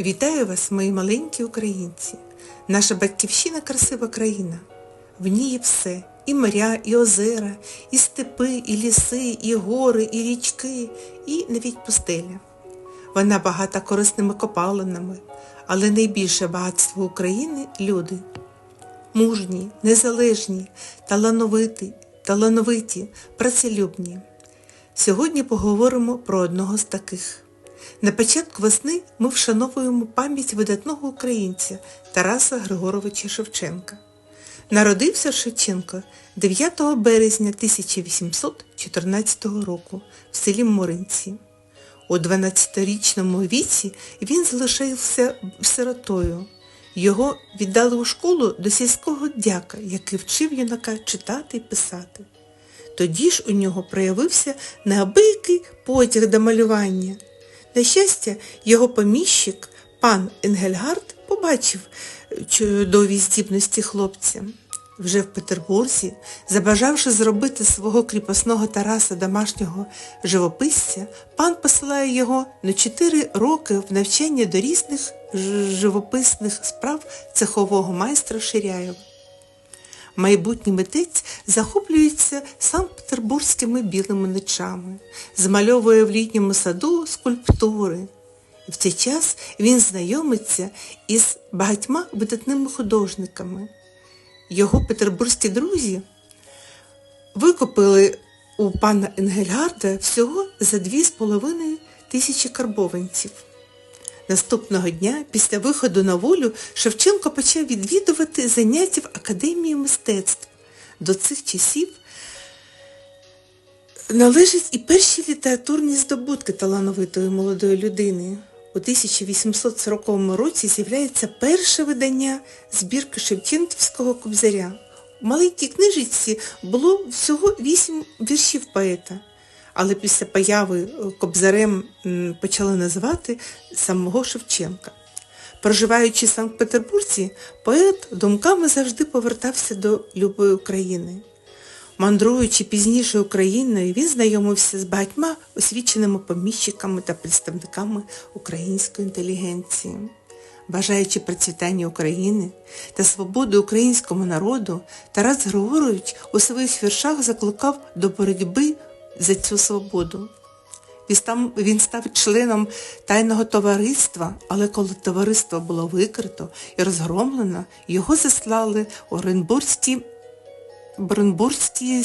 Вітаю вас, мої маленькі українці. Наша батьківщина красива країна. В ній все. І моря, і озера, і степи, і ліси, і гори, і річки, і навіть пустеля. Вона багата корисними копалинами, але найбільше багатство України люди. Мужні, незалежні, талановиті, талановиті, працелюбні. Сьогодні поговоримо про одного з таких. На початку весни ми вшановуємо пам'ять видатного українця Тараса Григоровича Шевченка. Народився Шевченко 9 березня 1814 року в селі Моринці. У 12-річному віці він залишився сиротою. Його віддали у школу до сільського дяка, який вчив юнака читати і писати. Тоді ж у нього проявився неабиякий потяг до малювання. На щастя, його поміщик, пан Енгельгард, побачив чудові здібності хлопця. Вже в Петербурзі, забажавши зробити свого кріпосного Тараса домашнього живописця, пан посилає його на 4 роки в навчання до різних живописних справ цехового майстра Ширяєва. Майбутній митець захоплюється санкт-петербурзькими білими ночами, змальовує в літньому саду скульптури. В цей час він знайомиться із багатьма видатними художниками. Його петербурзькі друзі викупили у пана Енгельгарда всього за дві з половиною тисячі карбованців. Наступного дня, після виходу на волю, Шевченко почав відвідувати заняття в Академії мистецтв. До цих часів належать і перші літературні здобутки талановитої молодої людини. У 1840 році з'являється перше видання збірки Шевченківського кобзаря. У маленькій книжечці було всього вісім віршів поета але після появи Кобзарем почали називати самого Шевченка. Проживаючи в Санкт-Петербурзі, поет думками завжди повертався до любої України. Мандруючи пізніше Україною, він знайомився з багатьма освіченими поміщиками та представниками української інтелігенції. Бажаючи процвітання України та свободи українському народу, Тарас Григорович у своїх віршах закликав до боротьби за цю свободу. Він став членом тайного товариства, але коли товариство було викрито і розгромлено, його заслали у Оренбурзькі Бренбурзькі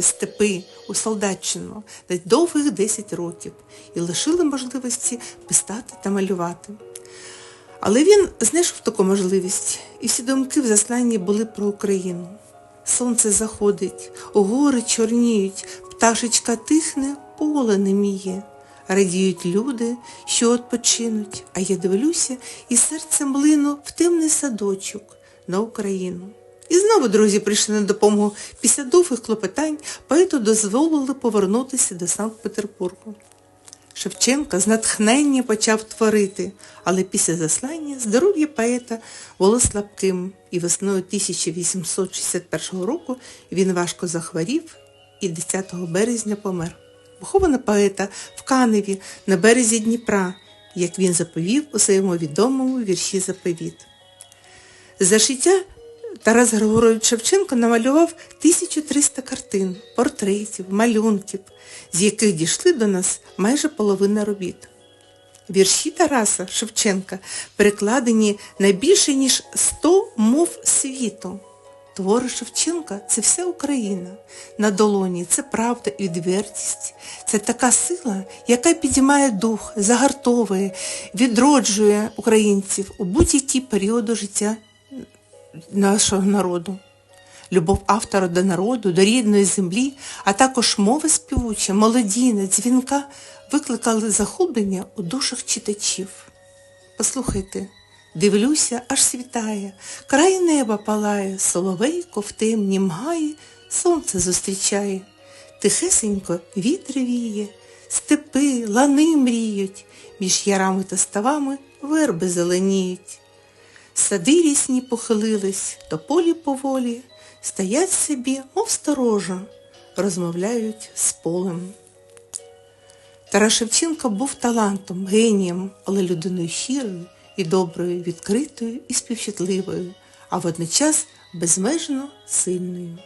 степи у Солдатчину на довгих 10 років і лишили можливості писати та малювати. Але він знайшов таку можливість, і всі думки в засланні були про Україну. Сонце заходить, гори чорніють, пташечка тихне, поле не міє. Радіють люди, що відпочинуть, а я дивлюся і серцем млину в темний садочок на Україну. І знову друзі прийшли на допомогу. Після довгих клопотань поету дозволили повернутися до Санкт-Петербургу. Шевченка з натхнення почав творити, але після заслання здоров'я поета було слабким, і весною 1861 року він важко захворів і 10 березня помер. Поховано поета в Каневі на березі Дніпра, як він заповів у своєму відомому вірші Заповіт. За життя Тарас Григорович Шевченко намалював 1300 картин, портретів, малюнків, з яких дійшли до нас майже половина робіт. Вірші Тараса Шевченка перекладені на більше, ніж 100 мов світу. Твори Шевченка це вся Україна. На долоні це правда і відвертість. Це така сила, яка підіймає дух, загартовує, відроджує українців у будь-які періоди життя нашого народу. Любов автора до народу, до рідної землі, а також мова співуча, молодійна, дзвінка викликали захоплення у душах читачів. Послухайте, дивлюся, аж світає, край неба палає, соловейко в темні мгає, сонце зустрічає. Тихесенько вітри віє, степи, лани мріють, між ярами та ставами верби зеленіють. Сади рісні похилились, то полі поволі, стоять собі, мов сторожа, розмовляють з полем. Тарас Шевченко був талантом, генієм, але людиною щирою і доброю, відкритою і співчутливою, а водночас безмежно сильною.